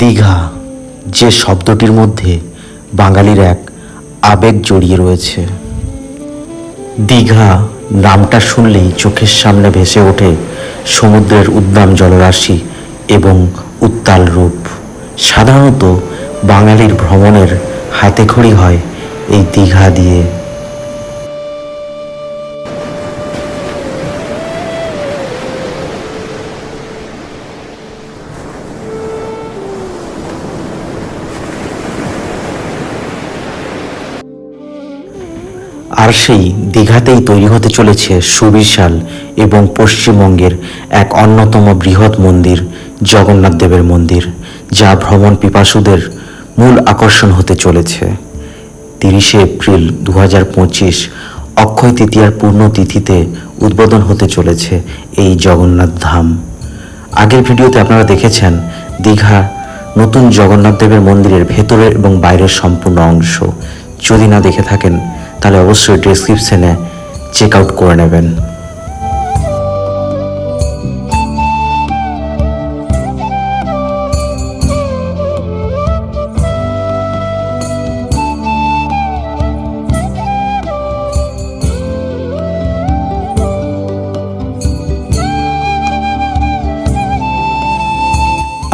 দীঘা, যে শব্দটির মধ্যে বাঙালির এক আবেগ জড়িয়ে রয়েছে। দীঘা নামটা শুনলেই চোখের সামনে ভেসে ওঠে সমুদ্রের উদ্দাম জলরাশি এবং উত্তাল রূপ। সাধারণত বাঙালির ভ্রমণের হাতেখড়ি হয় এই দীঘা দিয়ে। আর সেই দীঘাতেই তৈরি হতে চলেছে সুবিশাল এবং পশ্চিমবঙ্গের এক অন্যতম বৃহৎ মন্দির, জগন্নাথ দেবের মন্দির, যা ভ্রমণ পিপাসুদের মূল আকর্ষণ হতে চলেছে। তিরিশে এপ্রিল দু হাজার পঁচিশ অক্ষয় তৃতীয়ার পূর্ণ তিথিতে উদ্বোধন হতে চলেছে এই জগন্নাথ ধাম। আগের ভিডিওতে আপনারা দেখেছেন দীঘা নতুন জগন্নাথ দেবের মন্দিরের ভেতরের এবং বাইরের সম্পূর্ণ অংশ। যদি না দেখে থাকেন তাহলে অবশ্যই ডেসক্রিপশনে চেক আউট করে নেবেন।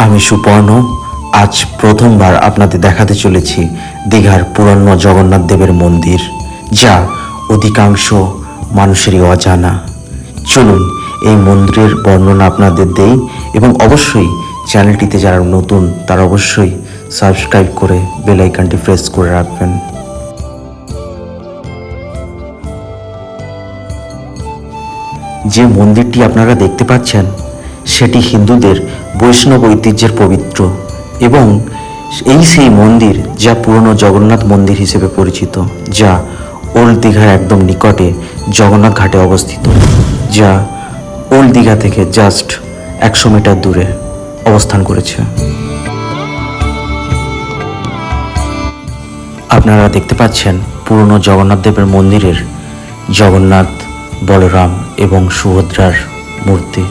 আমি সুপর্ণ, আজ প্রথমবার আপনাদের দেখাতে চলেছি দীঘার পুরনো জগন্নাথ দেবের মন্দির। যা অধিকাংশ মানুষেরই অজানা। চলুন এই মন্দিরের বর্ণনা আপনাদের দেই এবং অবশ্যই চ্যানেলটিতে যারা নতুন, তারা অবশ্যই সাবস্ক্রাইব করে বেল আইকনটি প্রেস করে রাখবেন। যে মন্দিরটি আপনারা দেখতে পাচ্ছেন, সেটি হিন্দুদের বৈষ্ণব ঐতিহ্যের পবিত্র এবং এই সেই মন্দির যা পুরনো জগন্নাথ মন্দির হিসেবে পরিচিত, যা ওল্ড দীঘার একদম নিকটে জগন্নাথ ঘাটে অবস্থিত, যা ওল্ড দীঘা থেকে জাস্ট একশো মিটার দূরে অবস্থান করেছে। আপনারা দেখতে পাচ্ছেন পুরনো জগন্নাথ দেবের মন্দিরের জগন্নাথ বলরাম এবং সুভদ্রার মূর্তি।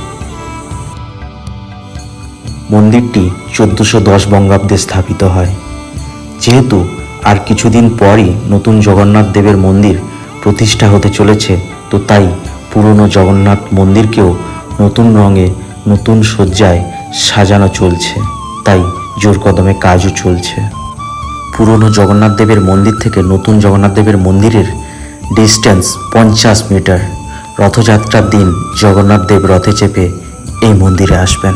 মন্দিরটি চোদ্দোশো দশ বঙ্গাব্দে স্থাপিত হয়। যেহেতু আর কিছুদিন পরই নতুন জগন্নাথ দেবের মন্দির প্রতিষ্ঠা হতে চলেছে, তো তাই পুরনো জগন্নাথ মন্দিরকেও নতুন রঙে, নতুন সজ্জায় সাজানো চলছে। তাই জোর কদমে কাজও চলছে। পুরনো জগন্নাথ দেবের মন্দির থেকে নতুন জগন্নাথ দেবের মন্দিরের ডিস্টেন্স পঞ্চাশ মিটার রথযাত্রার দিন জগন্নাথ দেব রথে চেপে এই মন্দিরে আসবেন।